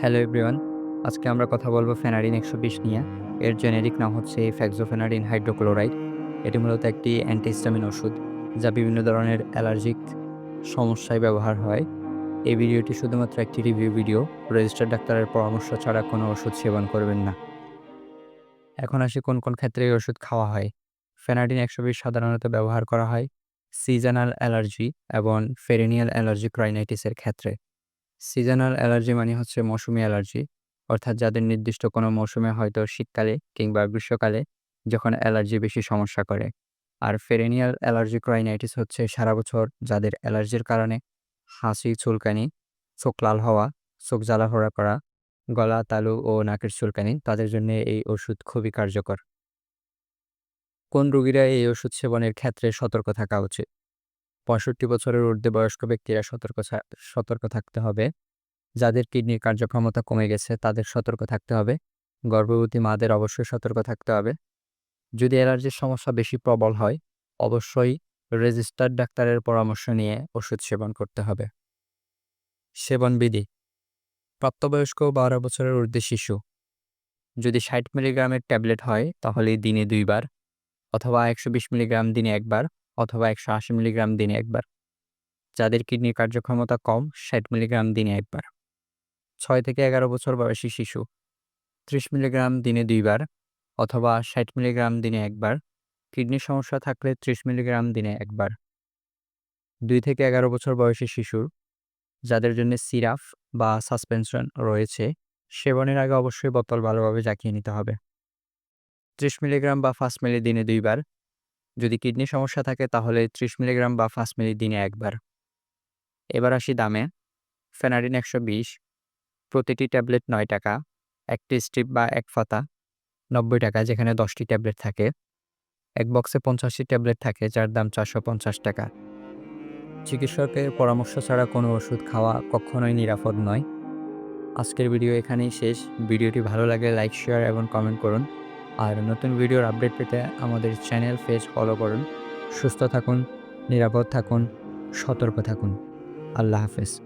Hello everyone আজকে আমরা কথা বলব ফেনারিন একশো বিশ নিয়ে। এর জেনেরিক নাম হচ্ছে ফ্যাক্সোফেনারিন হাইড্রোক্লোরাইড। এটি মূলত একটি অ্যান্টিহিস্টামিন ওষুধ যা বিভিন্ন ধরনের অ্যালার্জিক সমস্যায় ব্যবহার হয়। এই ভিডিওটি শুধুমাত্র একটি রিভিউ ভিডিও রেজিস্টার্ড ডাক্তারের পরামর্শ ছাড়া কোনো ওষুধ সেবন করবেন না। এখন আসি কোন কোন ক্ষেত্রে এই ওষুধ খাওয়া হয়। ফেনাডিন একশো বিশ সাধারণত ব্যবহার করা হয় সিজনাল অ্যালার্জি এবং ফেরিনিয়াল অ্যালার্জি ক্রাইনাইটিসের ক্ষেত্রে। সিজনাল অ্যালার্জি মানে হচ্ছে মৌসুমি অ্যালার্জি অর্থাৎ যাদের নির্দিষ্ট কোনো মৌসুমে হয়তো শীতকালে কিংবা গ্রীষ্মকালে যখন অ্যালার্জি বেশি সমস্যা করে। আর ফেরেনিয়াল অ্যালার্জি ক্রাইনাইটিস হচ্ছে সারা বছর যাদের অ্যালার্জির কারণে হাসি, চুলকানি, চোখ লাল হওয়া, চোখ জ্বালাফোড়া করা, গলা, তালু ও নাকের চুলকানি, তাদের জন্য এই ওষুধ খুবই কার্যকর। কোন রোগীরা এই ওষুধ সেবনের ক্ষেত্রে সতর্ক থাকা উচিত? পঁয়ষট্টি বছরের ঊর্ধ্বে বয়স্ক ব্যক্তিরা সতর্ক সতর্ক থাকতে হবে। যাদের কিডনির কার্যক্ষমতা কমে গেছে, তাদের সতর্ক থাকতে হবে। গর্ভবতী মাদের অবশ্যই সতর্ক থাকতে হবে। যদি অ্যালার্জির সমস্যা বেশি প্রবল হয়, অবশ্যই রেজিস্টার্ড ডাক্তারের পরামর্শ নিয়ে ওষুধ সেবন করতে হবে। সেবন বিধি। প্রাপ্তবয়স্ক বারো বছরের ঊর্ধ্বে শিশু। যদি ষাট মিলিগ্রামের ট্যাবলেট হয় তাহলে দিনে দুইবার। অথবা একশো বিশ মিলিগ্রাম দিনে একবার অথবা একশো আশি মিলিগ্রাম দিনে একবার। যাদের কিডনির কার্যক্ষমতা কম, ষাট মিলিগ্রাম দিনে একবার। ছয় থেকে এগারো বছর বয়সী শিশু। ত্রিশ মিলিগ্রাম দিনে দুইবার অথবা ষাট মিলিগ্রাম দিনে একবার। কিডনির সমস্যা থাকলে ত্রিশ মিলিগ্রাম দিনে একবার। দুই থেকে এগারো বছর বয়সী শিশুর যাদের জন্য সিরাপ বা সাসপেনশন রয়েছে, সেবনের আগে অবশ্যই বোতল ভালোভাবে জাকিয়ে নিতে হবে। ত্রিশ মিলিগ্রাম বা পাঁচ মিলি দিনে দুইবার। যদি কিডনি সমস্যা থাকে, তাহলে ত্রিশ মিলিগ্রাম বা পাঁচ মিলি দিনে একবার। এবার আসি দামে। ফেনারিন একশো বিশ, প্রতিটি ট্যাবলেট নয় টাকা, একটি স্ট্রিপ বা এক ফাতা, নব্বই টাকা, যেখানে দশটি ট্যাবলেট থাকে। এক বক্সে পঞ্চাশটি ট্যাবলেট থাকে, যার দাম চারশো পঞ্চাশ টাকা। চিকিৎসকের পরামর্শ ছাড়া কোনো ওষুধ খাওয়া কখনোই নিরাপদ নয়। আজকের ভিডিও এখানেই শেষ। ভিডিওটি ভালো লাগে, লাইক, শেয়ার এবং কমেন্ট করুন। আর নতুন ভিডিওর আপডেট পেতে আমাদের চ্যানেল পেজ ফলো করুন। সুস্থ থাকুন, নিরাপদ থাকুন, সতর্ক থাকুন। আল্লাহ হাফেজ।